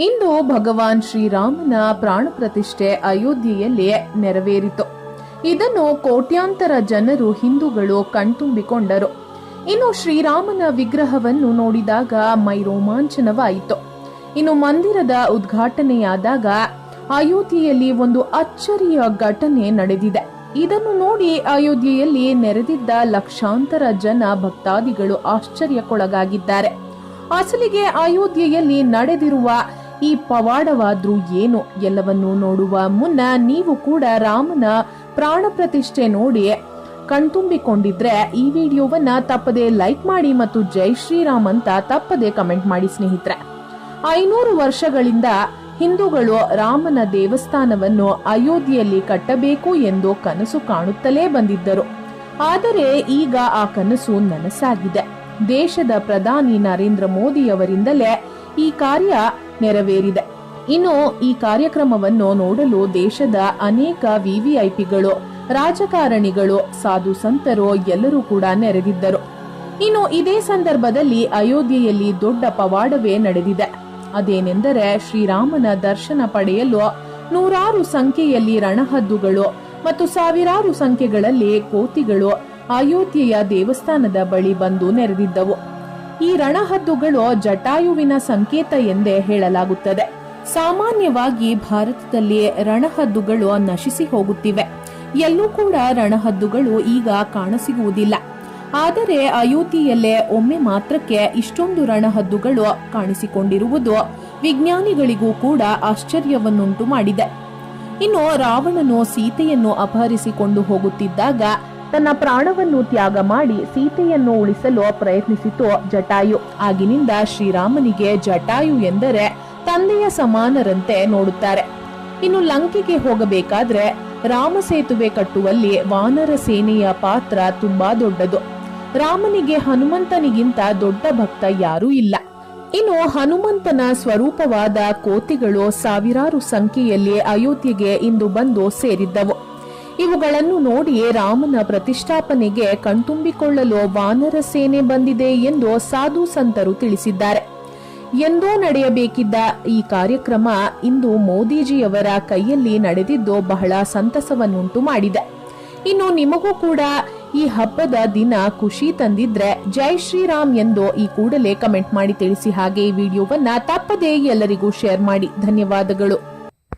ಇಂದು ಭಗವಾನ್ ಶ್ರೀರಾಮನ ಪ್ರಾಣ ಪ್ರತಿಷ್ಠೆ ಅಯೋಧ್ಯೆಯಲ್ಲಿ ನೆರವೇರಿತು. ಇದನ್ನು ಕೋಟ್ಯಾಂತರ ಜನರು ಹಿಂದೂಗಳು ಕಣ್ತುಂಬಿಕೊಂಡರು. ಇನ್ನು ಶ್ರೀರಾಮನ ವಿಗ್ರಹವನ್ನು ನೋಡಿದಾಗ ಮೈ ರೋಮಾಂಚನವಾಯಿತು. ಇನ್ನು ಮಂದಿರದ ಉದ್ಘಾಟನೆಯಾದಾಗ ಅಯೋಧ್ಯೆಯಲ್ಲಿ ಒಂದು ಅಚ್ಚರಿಯ ಘಟನೆ ನಡೆದಿದೆ. ಇದನ್ನು ನೋಡಿ ಅಯೋಧ್ಯೆಯಲ್ಲಿ ನೆರೆದಿದ್ದ ಲಕ್ಷಾಂತರ ಜನ ಭಕ್ತಾದಿಗಳು ಆಶ್ಚರ್ಯಕ್ಕೊಳಗಾಗಿದ್ದಾರೆ. ಅಸಲಿಗೆ ಅಯೋಧ್ಯೆಯಲ್ಲಿ ನಡೆದಿರುವ ಈ ಪವಾಡವಾದ್ರೂ ಏನು ಎಲ್ಲವನ್ನೂ ನೋಡುವ ಮುನ್ನ ನೀವು ಕೂಡ ರಾಮನ ಪ್ರಾಣ ಪ್ರತಿಷ್ಠೆ ನೋಡಿ ಕಣ್ತುಂಬಿಕೊಂಡಿದ್ರೆ ಈ ವಿಡಿಯೋವನ್ನ ತಪ್ಪದೆ ಲೈಕ್ ಮಾಡಿ ಮತ್ತು ಜೈ ಶ್ರೀರಾಮ್ ಅಂತ ತಪ್ಪದೆ ಕಮೆಂಟ್ ಮಾಡಿ ಸ್ನೇಹಿತರೆ. ಐನೂರು ವರ್ಷಗಳಿಂದ ಹಿಂದೂಗಳು ರಾಮನ ದೇವಸ್ಥಾನವನ್ನು ಅಯೋಧ್ಯೆಯಲ್ಲಿ ಕಟ್ಟಬೇಕು ಎಂದು ಕನಸು ಕಾಣುತ್ತಲೇ ಬಂದಿದ್ದರು. ಆದರೆ ಈಗ ಆ ಕನಸು ನನಸಾಗಿದೆ. ದೇಶದ ಪ್ರಧಾನಿ ನರೇಂದ್ರ ಮೋದಿಯವರಿಂದಲೇ ಈ ಕಾರ್ಯ ನೆರವೇರಿದೆ. ಇನ್ನು ಈ ಕಾರ್ಯಕ್ರಮವನ್ನು ನೋಡಲು ದೇಶದ ಅನೇಕ ವಿವಿಐಪಿಗಳು, ರಾಜಕಾರಣಿಗಳು, ಸಾಧು ಸಂತರು ಎಲ್ಲರೂ ಕೂಡ ನೆರೆದಿದ್ದರು. ಇನ್ನು ಇದೇ ಸಂದರ್ಭದಲ್ಲಿ ಅಯೋಧ್ಯೆಯಲ್ಲಿ ದೊಡ್ಡ ಪವಾಡವೇ ನಡೆದಿದೆ. ಅದೇನೆಂದರೆ ಶ್ರೀರಾಮನ ದರ್ಶನ ಪಡೆಯಲು ನೂರಾರು ಸಂಖ್ಯೆಯಲ್ಲಿ ರಣಹದ್ದುಗಳು ಮತ್ತು ಸಾವಿರಾರು ಸಂಖ್ಯೆಗಳಲ್ಲಿ ಕೋತಿಗಳು ಅಯೋಧ್ಯೆಯ ದೇವಸ್ಥಾನದ ಬಳಿ ಬಂದು ನೆರೆದಿದ್ದವು. ಈ ರಣಹದ್ದುಗಳು ಜಟಾಯುವಿನ ಸಂಕೇತ ಎಂದೇ ಹೇಳಲಾಗುತ್ತದೆ. ಸಾಮಾನ್ಯವಾಗಿ ಭಾರತದಲ್ಲಿ ರಣಹದ್ದುಗಳು ನಶಿಸಿ ಹೋಗುತ್ತಿವೆ. ಎಲ್ಲೂ ಕೂಡ ರಣಹದ್ದುಗಳು ಈಗ ಕಾಣಸಿಗುವುದಿಲ್ಲ. ಆದರೆ ಅಯೋಧ್ಯೆಯಲ್ಲೇ ಒಮ್ಮೆ ಮಾತ್ರಕ್ಕೆ ಇಷ್ಟೊಂದು ರಣಹದ್ದುಗಳು ಕಾಣಿಸಿಕೊಂಡಿರುವುದು ವಿಜ್ಞಾನಿಗಳಿಗೂ ಕೂಡ ಆಶ್ಚರ್ಯವನ್ನುಂಟು ಮಾಡಿದೆ ಇನ್ನು ರಾವಣನು ಸೀತೆಯನ್ನು ಅಪಹರಿಸಿಕೊಂಡು ಹೋಗುತ್ತಿದ್ದಾಗ ತನ್ನ ಪ್ರಾಣವನ್ನು ತ್ಯಾಗ ಮಾಡಿ ಸೀತೆಯನ್ನು ಉಳಿಸಲು ಪ್ರಯತ್ನಿಸಿತು ಜಟಾಯು. ಆಗಿನಿಂದ ಶ್ರೀರಾಮನಿಗೆ ಜಟಾಯು ಎಂದರೆ ತಂದೆಯ ಸಮಾನರಂತೆ ನೋಡುತ್ತಾರೆ. ಇನ್ನು ಲಂಕೆಗೆ ಹೋಗಬೇಕಾದ್ರೆ ರಾಮ ಸೇತುವೆ ಕಟ್ಟುವಲ್ಲಿ ವಾನರ ಸೇನೆಯ ಪಾತ್ರ ತುಂಬಾ ದೊಡ್ಡದು. ರಾಮನಿಗೆ ಹನುಮಂತನಿಗಿಂತ ದೊಡ್ಡ ಭಕ್ತ ಯಾರೂ ಇಲ್ಲ. ಇನ್ನು ಹನುಮಂತನ ಸ್ವರೂಪವಾದ ಕೋತಿಗಳು ಸಾವಿರಾರು ಸಂಖ್ಯೆಯಲ್ಲಿ ಅಯೋಧ್ಯೆಗೆ ಇಂದು ಬಂದು ಸೇರಿದ್ದವು. ಇವುಗಳನ್ನು ನೋಡಿ ರಾಮನ ಪ್ರತಿಷ್ಠಾಪನೆಗೆ ಕಣ್ತುಂಬಿಕೊಳ್ಳಲು ವಾನರ ಸೇನೆ ಬಂದಿದೆ ಎಂದು ಸಾಧು ಸಂತರು ತಿಳಿಸಿದ್ದಾರೆ. ಎಂದೋ ನಡೆಯಬೇಕಿದ್ದ ಈ ಕಾರ್ಯಕ್ರಮ ಇಂದು ಮೋದಿಜಿಯವರ ಕೈಯಲ್ಲಿ ನಡೆದಿದ್ದು ಬಹಳ ಸಂತಸವನ್ನುಂಟು ಮಾಡಿದೆ. ಇನ್ನು ನಿಮಗೂ ಕೂಡ ಈ ಹಬ್ಬದ ದಿನ ಖುಷಿ ತಂದಿದ್ರೆ ಜೈ ಶ್ರೀರಾಮ್ ಎಂದು ಈ ಕೂಡಲೇ ಕಮೆಂಟ್ ಮಾಡಿ ತಿಳಿಸಿ ಹಾಗೆ ಈ ವಿಡಿಯೋವನ್ನ ತಪ್ಪದೇ ಎಲ್ಲರಿಗೂ ಶೇರ್ ಮಾಡಿ. ಧನ್ಯವಾದಗಳು.